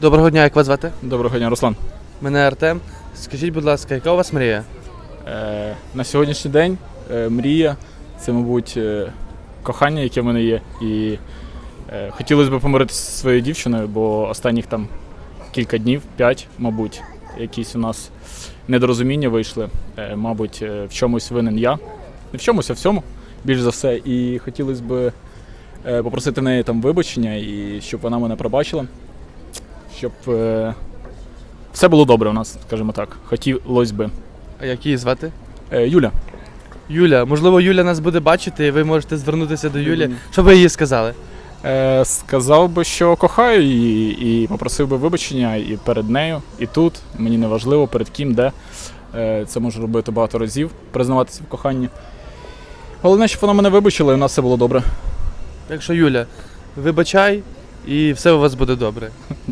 Доброго дня, як вас звати? Доброго дня, Руслан. Мене Артем. Скажіть, будь ласка, яка у вас мрія? Е, на сьогоднішній день е, мрія це, мабуть, е, кохання, яке в мене є. І е, хотілося б помиритися зі своєю дівчиною, бо останніх там кілька днів, п'ять, мабуть, якісь у нас недорозуміння вийшли. Е, мабуть, е, в чомусь винен я. Не в чомусь, а в всьому, більш за все. І хотілося б е, попросити в неї там вибачення і щоб вона мене пробачила. Щоб е, все було добре у нас, скажімо так. Хотілося би. А як її звати? Е, Юля. Юля. Можливо, Юля нас буде бачити, і ви можете звернутися до Юлі. Що ви їй сказали? Е, сказав би, що кохаю її, і попросив би вибачення і перед нею, і тут. Мені не важливо, перед ким, де. Е, це можу робити багато разів, признаватися в коханні. Головне, щоб вона мене вибачила, і у нас все було добре. Так що, Юля, вибачай, і все у вас буде добре.